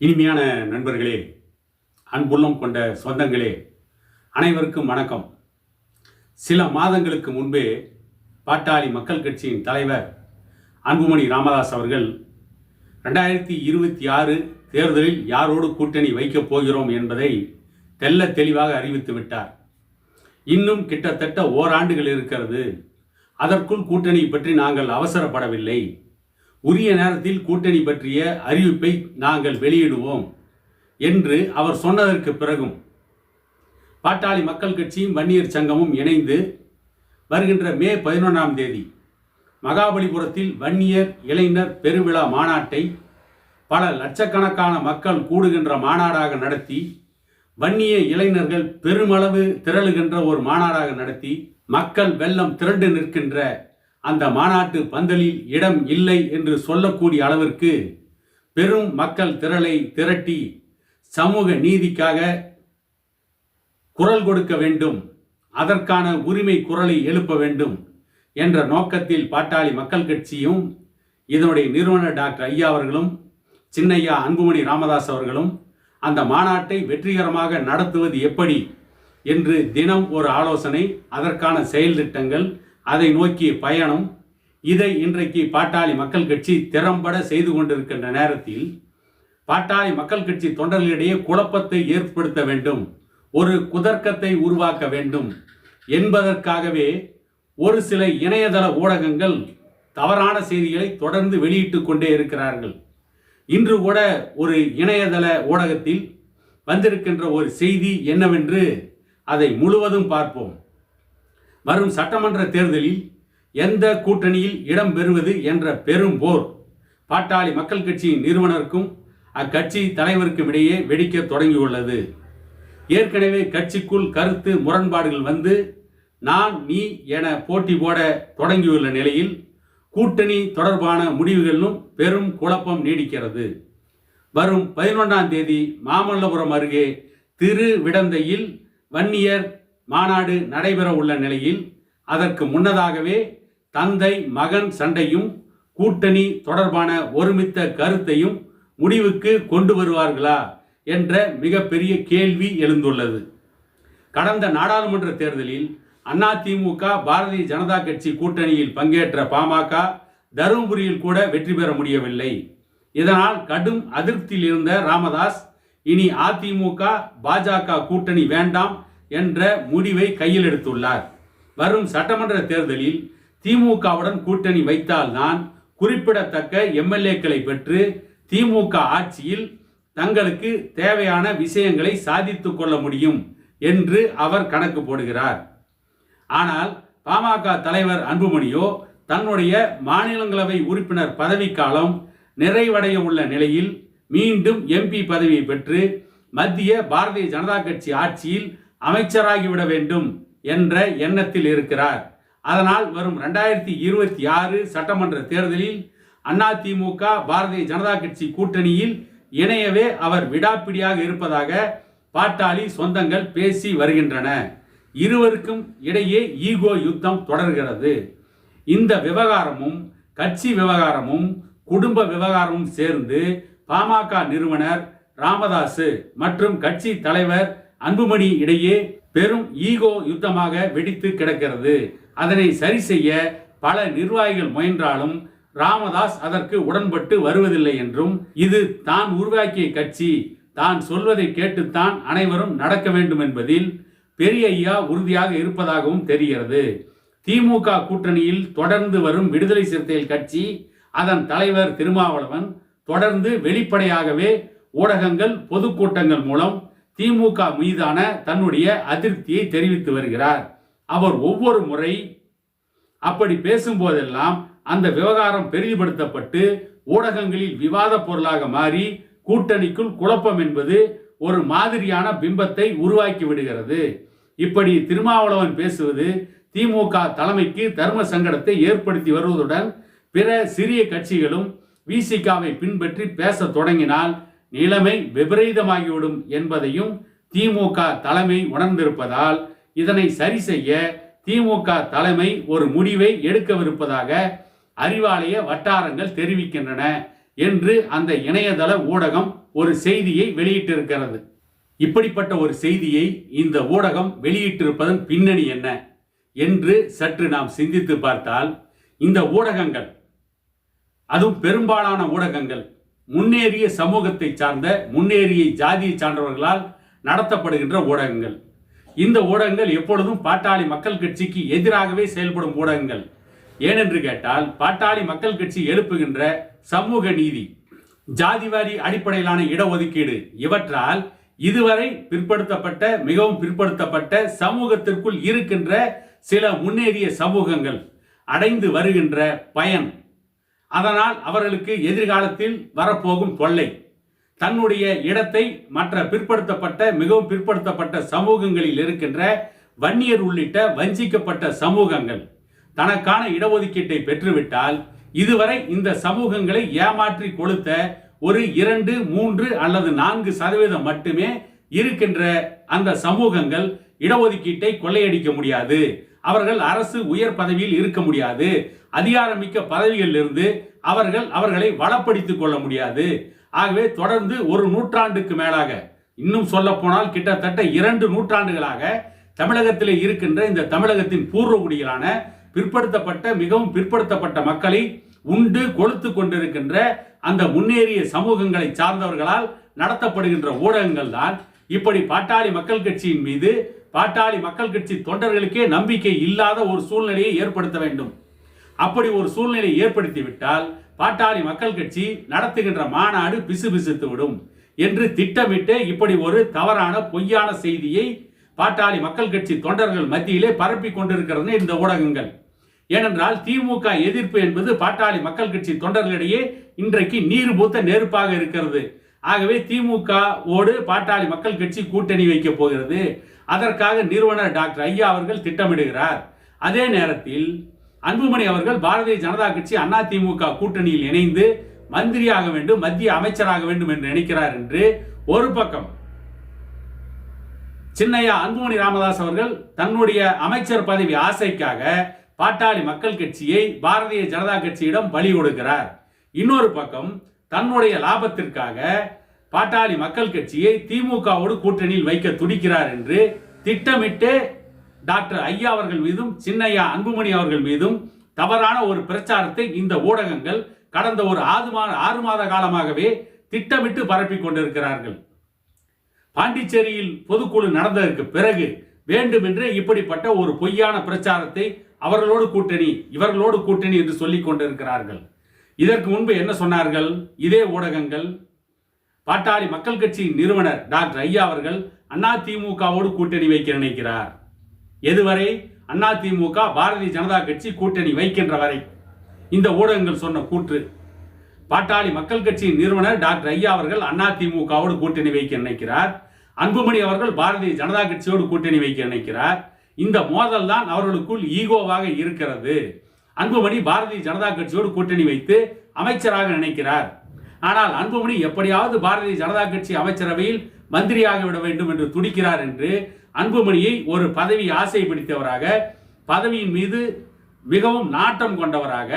இனிமையான நண்பர்களே அன்புள்ளம் கொண்ட சொந்தங்களே அனைவருக்கும் வணக்கம். சில மாதங்களுக்கு முன்பே பாட்டாளி மக்கள் கட்சியின் தலைவர் அன்புமணி ராமதாஸ் அவர்கள் ரெண்டாயிரத்தி இருபத்தி ஆறு தேர்தலில் யாரோடு கூட்டணி வைக்கப் போகிறோம் என்பதை தெல்ல தெளிவாக அறிவித்து விட்டார். இன்னும் கிட்டத்தட்ட ஓராண்டுகள் இருக்கிறது. அதற்குள் கூட்டணி பற்றி நாங்கள் அவசரப்படவில்லை. உரிய நேரத்தில் கூட்டணி பற்றிய அறிவிப்பை நாங்கள் வெளியிடுவோம் என்று அவர் சொன்னதற்கு பிறகும் பாட்டாளி மக்கள் கட்சியும் வன்னியர் சங்கமும் இணைந்து வருகின்ற மே பதினொன்றாம் தேதி மகாபலிபுரத்தில் வன்னியர் இளைஞர் பெருவிழா மாநாட்டை பல லட்சக்கணக்கான மக்கள் கூடுகின்ற மாநாடாக நடத்தி வன்னிய இளைஞர்கள் பெருமளவு திரளுகின்ற ஒரு மாநாடாக நடத்தி மக்கள் வெள்ளம் திரண்டு நிற்கின்ற அந்த மாநாட்டு பந்தலில் இடம் இல்லை என்று சொல்லக்கூடிய அளவிற்கு பெரும் மக்கள் திரளை திரட்டி சமூக நீதிக்காக குரல் கொடுக்க வேண்டும். அதற்கான உரிமை குரலை எழுப்ப வேண்டும் என்ற நோக்கத்தில் பாட்டாளி மக்கள் கட்சியும் இதனுடைய நிறுவனர் டாக்டர் ஐயா அவர்களும் சின்னையா அன்புமணி ராமதாஸ் அவர்களும் அந்த மாநாட்டை வெற்றிகரமாக நடத்துவது எப்படி என்று தினம் ஒரு ஆலோசனை அதற்கான செயல் திட்டங்கள் அதை நோக்கிய பயணம். இதை இன்றைக்கு பாட்டாளி மக்கள் கட்சி திறம்பட செய்து கொண்டிருக்கின்ற நேரத்தில் பாட்டாளி மக்கள் கட்சி தொண்டர்களிடையே குழப்பத்தை ஏற்படுத்த வேண்டும் ஒரு குதர்க்கத்தை உருவாக்க வேண்டும் என்பதற்காகவே ஒரு சில இணையதள ஊடகங்கள் தவறான செய்திகளை தொடர்ந்து வெளியிட்டு கொண்டே இருக்கிறார்கள். இன்று கூட ஒரு இணையதள ஊடகத்தில் வந்திருக்கின்ற ஒரு செய்தி என்னவென்று அதை முழுவதும் பார்ப்போம். வரும் சட்டமன்ற தேர்தலில் எந்த கூட்டணியில் இடம் பெறுவது என்ற பெரும் போர். பாட்டாளி மக்கள் கட்சியின் நிறுவனருக்கும் அக்கட்சி தலைவருக்கும் இடையே வெடிக்க தொடங்கியுள்ளது. ஏற்கனவே கட்சிக்குள் கருத்து முரண்பாடுகள் வந்து நான் நீ என போட்டி போட தொடங்கியுள்ள நிலையில் கூட்டணி தொடர்பான முடிவுகளிலும் பெரும் குழப்பம் நீடிக்கிறது. வரும் பதினொன்றாம் தேதி மாமல்லபுரம் அருகே திருவிடந்தையில் வன்னியர் மாநாடு நடைபெற உள்ள நிலையில் அதற்கு முன்னதாகவே தந்தை மகன் சண்டையும் கூட்டணி தொடர்பான ஒருமித்த கருத்தையும் முடிவுக்கு கொண்டு வருவார்களா என்ற மிகப்பெரிய கேள்வி எழுந்துள்ளது. கடந்த நாடாளுமன்ற தேர்தலில் அதிமுக பாரதிய ஜனதா கட்சி கூட்டணியில் பங்கேற்ற பாமக தருமபுரியில் கூட வெற்றி பெற முடியவில்லை. இதனால் கடும் அதிருப்தியில் இருந்த ராமதாஸ் இனி அதிமுக பாஜக கூட்டணி வேண்டாம் என்ற முடிவை கையில் எடுத்துள்ளார். வரும் சட்டமன்ற தேர்தலில் திமுகவுடன் கூட்டணி வைத்தால்தான் குறிப்பிடத்தக்க எம்எல்ஏக்களை பெற்று திமுக ஆட்சியில் தங்களுக்கு தேவையான விஷயங்களை சாதித்து கொள்ள முடியும் என்று அவர் கணக்கு போடுகிறார். ஆனால் பாமக தலைவர் அன்புமணியோ தன்னுடைய மாநிலங்களவை உறுப்பினர் பதவிக்காலம் நிறைவடைய உள்ள நிலையில் மீண்டும் எம்பி பதவியை பெற்று மத்திய பாரதிய ஜனதா கட்சி ஆட்சியில் அமைச்சராகிவிட வேண்டும் என்ற எண்ணத்தில் இருக்கிறார். அதனால் வரும் ரெண்டாயிரத்தி இருபத்தி ஆறு சட்டமன்ற தேர்தலில் அதிமுக பாரதிய ஜனதா கட்சி கூட்டணியில் இணையவே அவர் விடாப்பிடியாக இருப்பதாக பாட்டாளி சொந்தங்கள் பேசி வருகின்றன. இருவருக்கும் இடையே ஈகோ யுத்தம் தொடர்கிறது. இந்த விவகாரமும் கட்சி விவகாரமும் குடும்ப விவகாரமும் சேர்ந்து பாமக நிறுவனர் ராமதாசு மற்றும் கட்சி தலைவர் அன்புமணி இடையே பெரும் ஈகோ யுத்தமாக வெடித்து கிடக்கிறது. அதனை சரி செய்ய பல நிர்வாகிகள் முயன்றாலும் ராமதாஸ் அதற்கு உடன்பட்டு வருவதில்லை என்றும் இது தான் உருவாக்கிய கட்சி தான் சொல்வதை கேட்டுத்தான் அனைவரும் நடக்க வேண்டும் என்பதில் பெரிய ஐயா உறுதியாக இருப்பதாகவும் தெரிகிறது. திமுக கூட்டணியில் தொடர்ந்து வரும் விடுதலை சிறுத்தைகள் கட்சி அதன் தலைவர் திருமாவளவன் தொடர்ந்து வெளிப்படையாகவே ஊடகங்கள் பொதுக்கூட்டங்கள் மூலம் திமுக மீதான தன்னுடைய அதிருப்தியை தெரிவித்து வருகிறார். அவர் ஒவ்வொரு முறை அப்படி பேசும்போதெல்லாம் அந்த விவகாரம் பெரிதுபடுத்தப்பட்டு ஊடகங்களில் விவாத பொருளாக மாறி கூட்டணிக்குள் குழப்பம் என்பது ஒரு மாதிரியான பிம்பத்தை உருவாக்கி விடுகிறது. இப்படி திருமாவளவன் பேசுவது திமுக தலைமைக்கு தர்ம சங்கடத்தை ஏற்படுத்தி வருவதுடன் பிற சிறிய கட்சிகளும் விசிகாவை பின்பற்றி பேச தொடங்கினால் நிலைமை விபரீதமாகிவிடும் என்பதையும் திமுக தலைமை உணர்ந்திருப்பதால் இதனை சரி செய்ய திமுக தலைமை ஒரு முடிவை எடுக்கவிருப்பதாக அறிவாலய வட்டாரங்கள் தெரிவிக்கின்றன என்று அந்த இணையதள ஊடகம் ஒரு செய்தியை வெளியிட்டிருக்கிறது. இப்படிப்பட்ட ஒரு செய்தியை இந்த ஊடகம் வெளியிட்டிருப்பதன் பின்னணி என்ன என்று சற்று நாம் சிந்தித்து பார்த்தால் இந்த ஊடகங்கள் அதுவும் பெரும்பாலான ஊடகங்கள் முன்னேறிய சமூகத்தை சார்ந்த முன்னேறிய ஜாதியை சார்ந்தவர்களால் நடத்தப்படுகின்ற ஊடகங்கள். இந்த ஊடகங்கள் எப்பொழுதும் பாட்டாளி மக்கள் கட்சிக்கு எதிராகவே செயல்படும் ஊடகங்கள். ஏனென்று கேட்டால் பாட்டாளி மக்கள் கட்சி எழுப்புகின்ற சமூக நீதி ஜாதிவாரி அடிப்படையிலான இடஒதுக்கீடு இவற்றால் இதுவரை பிற்படுத்தப்பட்ட மிகவும் பிற்படுத்தப்பட்ட சமூகத்திற்குள் இருக்கின்ற சில முன்னேறிய சமூகங்கள் அடைந்து வருகின்ற பயன் அதனால் அவர்களுக்கு எதிர்காலத்தில் வரப்போகும் தொல்லை தன்னுடைய இடத்தை மற்ற பிற்படுத்தப்பட்ட மிகவும் பிற்படுத்தப்பட்ட சமூகங்களில் இருக்கின்ற வன்னியர் உள்ளிட்ட வஞ்சிக்கப்பட்ட சமூகங்கள் தனக்கான இடஒதுக்கீட்டை பெற்றுவிட்டால் இதுவரை இந்த சமூகங்களை ஏமாற்றி கொளுத்த ஒரு இரண்டு மூன்று அல்லது நான்கு சதவீதம் மட்டுமே இருக்கின்ற அந்த சமூகங்கள் இடஒதுக்கீட்டை கொள்ளையடிக்க முடியாது. அவர்கள் அரசு உயர் பதவியில் இருக்க முடியாது. அதிகாரமிக்க பதவிகளில் இருந்து அவர்கள் அவர்களை வளப்படுத்திக் கொள்ள முடியாது. ஆகவே தொடர்ந்து ஒரு நூற்றாண்டுக்கு மேலாக இன்னும் சொல்ல போனால் கிட்டத்தட்ட இரண்டு நூற்றாண்டுகளாக தமிழகத்தில் இருக்கின்ற இந்த தமிழகத்தின் பூர்வகுடிகளான பிற்படுத்தப்பட்ட மிகவும் பிற்படுத்தப்பட்ட மக்களை உண்டு கொளுத்து கொண்டிருக்கின்ற அந்த முன்னேறிய சமூகங்களை சார்ந்தவர்களால் நடத்தப்படுகின்ற ஊடகங்கள் தான் இப்படி பாட்டாளி மக்கள் கட்சியின் மீது பாட்டாளி மக்கள் கட்சி தொண்டர்களுக்கே நம்பிக்கை இல்லாத ஒரு சூழ்நிலையை ஏற்படுத்த வேண்டும். அப்படி ஒரு சூழ்நிலை ஏற்படுத்திவிட்டால் பாட்டாளி மக்கள் கட்சி நடத்துகின்ற மாநாடு பிசுபிசுத்து விடும் என்று திட்டமிட்டு இப்படி ஒரு தவறான பொய்யான செய்தியை பாட்டாளி மக்கள் கட்சி தொண்டர்கள் மத்தியிலே பரப்பி கொண்டிருக்கிறது இந்த ஊடகங்கள். ஏனென்றால் திமுக எதிர்ப்பு என்பது பாட்டாளி மக்கள் கட்சி தொண்டர்களிடையே இன்றைக்கு நீர் பூத்த நெருப்பாக இருக்கிறது. ஆகவே திமுக ஓடு பாட்டாளி மக்கள் கட்சி கூட்டணி வைக்கப் போகிறது. அதற்காக நிறுவனர் டாக்டர் ஐயா அவர்கள் திட்டமிடுகிறார். அதே நேரத்தில் அன்புமணி அவர்கள் பாரதிய ஜனதா கட்சி அண்ணா திமுக கூட்டணியில் இணைந்து மந்திரியாக வேண்டும் மத்திய அமைச்சராக வேண்டும் என்று நினைக்கிறார் என்று ஒரு பக்கம் சின்னையா அன்புமணி ராமதாஸ் அவர்கள் தன்னுடைய அமைச்சர் பதவி ஆசைக்காக பாட்டாளி மக்கள் கட்சியை பாரதிய ஜனதா கட்சியிடம் பலி கொடுக்கிறார். இன்னொரு பக்கம் தன்னுடைய லாபத்திற்காக பாட்டாளி மக்கள் கட்சியை திமுகவோடு கூட்டணியில் வைக்க துடிக்கிறார் என்று திட்டமிட்டு டாக்டர் ஐயா அவர்கள் மீதும் சின்னையா அன்புமணி அவர்கள் மீதும் தவறான ஒரு பிரச்சாரத்தை இந்த ஊடகங்கள் கடந்த ஒரு ஆறு மாத ஆறு மாத காலமாகவே திட்டமிட்டு பரப்பிக் கொண்டிருக்கிறார்கள். பாண்டிச்சேரியில் பொதுக்குழு நடந்ததற்கு பிறகு வேண்டுமென்றே இப்படிப்பட்ட ஒரு பொய்யான பிரச்சாரத்தை அவர்களோடு கூட்டணி இவர்களோடு கூட்டணி என்று சொல்லிக் கொண்டிருக்கிறார்கள். இதற்கு முன்பு என்ன சொன்னார்கள்? இதே ஊடகங்கள் பாட்டாளி மக்கள் கட்சி நிறுவனர் டாக்டர் ஐயா அவர்கள் அண்ணா திமுகவோடு கூட்டணி வைக்க நினைக்கிறார். எதுவரை? அண்ணா திமுக பாரதிய ஜனதா கட்சி கூட்டணி வைக்கின்ற வரை. இந்த ஊடகங்கள் சொன்ன கூற்று. பாட்டாளி மக்கள் கட்சியின் நிறுவனர் டாக்டர் ஐயா அவர்கள் அண்ணா திமுகவோடு கூட்டணி வைக்க நினைக்கிறார். அன்புமணி அவர்கள் பாரதிய ஜனதா கட்சியோடு கூட்டணி வைக்க நினைக்கிறார். இந்த மோதல் தான் அவர்களுக்குள் ஈகோவாக இருக்கிறது. அன்புமணி பாரதிய ஜனதா கட்சியோடு கூட்டணி வைத்து அமைச்சராக நினைக்கிறார். ஆனால் அன்புமணி எப்படியாவது பாரதிய ஜனதா கட்சி அமைச்சரவையில் மந்திரியாக விட வேண்டும் என்று துடிக்கிறார் என்று அன்புமணியை ஒரு பதவி ஆசை பிடித்தவராக பதவியின் மீது மிகவும் நாட்டம் கொண்டவராக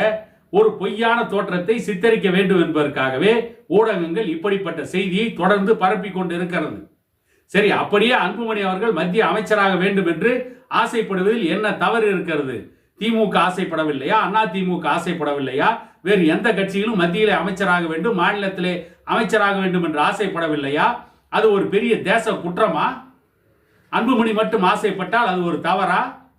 ஒரு பொய்யான தோற்றத்தை சித்தரிக்க வேண்டும் என்பதற்காகவே ஊடகங்கள் இப்படிப்பட்ட செய்தியை தொடர்ந்து பரப்பி கொண்டிருக்கிறது. சரி அப்படியே அன்புமணி அவர்கள் மத்திய அமைச்சராக வேண்டும் என்று ஆசைப்படுவதில் என்ன தவறு இருக்கிறது? திமுக ஆசைப்படவில்லையா? அண்ணா திமுக ஆசைப்படவில்லையா? வேறு எந்த கட்சியிலும் மத்தியிலே அமைச்சராக வேண்டும் மாநிலத்திலே அமைச்சராக வேண்டும் என்று ஆசைப்படவில்லையா? அது ஒரு பெரிய தேச குற்றமா? அன்புமணி மட்டும் ஆசைப்பட்டால் அது ஒரு தவறா?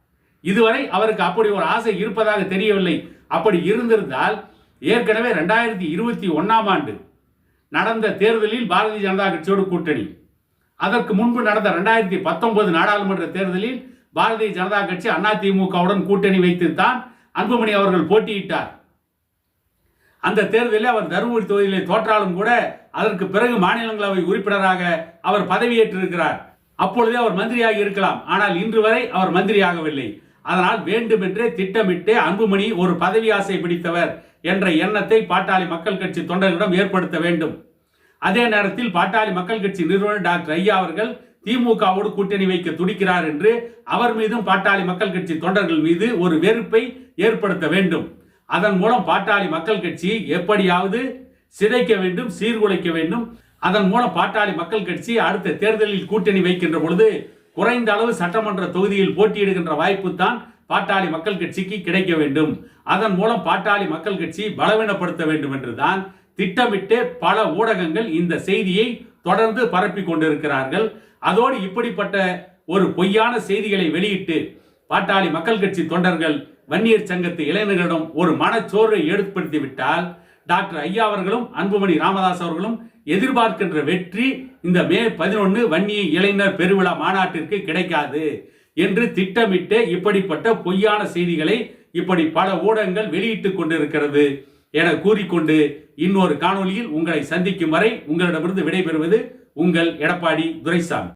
இதுவரை அவருக்கு அப்படி ஒரு ஆசை இருப்பதாக தெரியவில்லை. அப்படி இருந்திருந்தால் ஏற்கனவே ரெண்டாயிரத்தி இருபத்தி ஒன்னாம் ஆண்டு நடந்த தேர்தலில் பாரதிய ஜனதா கட்சியோடு கூட்டணி. அதற்கு முன்பு நடந்த ரெண்டாயிரத்தி பத்தொன்பது நாடாளுமன்ற தேர்தலில் பாரதிய ஜனதா கட்சி அதிமுகவுடன் கூட்டணி வைத்துத்தான் அன்புமணி அவர்கள் போட்டியிட்டார். அந்த தேர்தலில் அவர் தருமபுரி தொகுதியிலே தோற்றாலும் கூட அதற்கு பிறகு மாநிலங்களவை உறுப்பினராக அவர் பதவியேற்றிருக்கிறார். அப்பொழுதே அவர் மந்திரியாக இருக்கலாம். ஆனால் இன்று வரை அவர் மந்திரியாகவில்லை. அதனால் வேண்டுமென்றே திட்டமிட்டு அன்புமணி ஒரு பதவி ஆசை பிடித்தவர் என்ற எண்ணத்தை பாட்டாளி மக்கள் கட்சி தொண்டர்களிடம் ஏற்படுத்த வேண்டும். அதே நேரத்தில் பாட்டாளி மக்கள் கட்சி நிறுவனர் டாக்டர் ஐயா அவர்கள் திமுகவோடு கூட்டணி வைக்க துடிக்கிறார் என்று அவர் மீதும் பாட்டாளி மக்கள் கட்சி தொண்டர்கள் மீது ஒரு வெறுப்பை ஏற்படுத்த வேண்டும். அதன் மூலம் பாட்டாளி மக்கள் கட்சி எப்படியாவது சிதைக்க வேண்டும் சீர்குலைக்க வேண்டும். அதன் மூலம் பாட்டாளி மக்கள் கட்சி அடுத்த தேர்தலில் கூட்டணி வைக்கின்ற பொழுது குறைந்த அளவு சட்டமன்ற தொகுதியில் போட்டியிடுகின்ற வாய்ப்பு தான் பாட்டாளி மக்கள் கட்சிக்கு கிடைக்க வேண்டும். அதன் மூலம் பாட்டாளி மக்கள் கட்சி பலவீனப்படுத்த வேண்டும் என்றுதான் திட்டமிட்டு பல ஊடகங்கள் இந்த செய்தியை தொடர்ந்து பரப்பி கொண்டிருக்கிறார்கள். அதோடு இப்படிப்பட்ட ஒரு பொய்யான செய்திகளை வெளியிட்டு பாட்டாளி மக்கள் கட்சி தொண்டர்கள் வன்னியர் சங்கத்து இளைஞர்களிடம் ஒரு மனச்சோர்வை ஏற்படுத்தி விட்டால் டாக்டர் ஐயா அவர்களும் அன்புமணி ராமதாஸ் அவர்களும் எதிர்பார்க்கின்ற வெற்றி இந்த மே பதினொன்று வன்னிய இளைஞர் பெருவிழா மாநாட்டிற்கு கிடைக்காது என்று திட்டமிட்டு இப்படிப்பட்ட பொய்யான செய்திகளை இப்படி பல ஊடகங்கள் வெளியிட்டுக் கொண்டிருக்கிறது என கூறிக்கொண்டு இன்னொரு காணொலியில் உங்களை சந்திக்கும் வரை உங்களிடமிருந்து விடைபெறுவது உங்கள் எடப்பாடி துரைசாமி.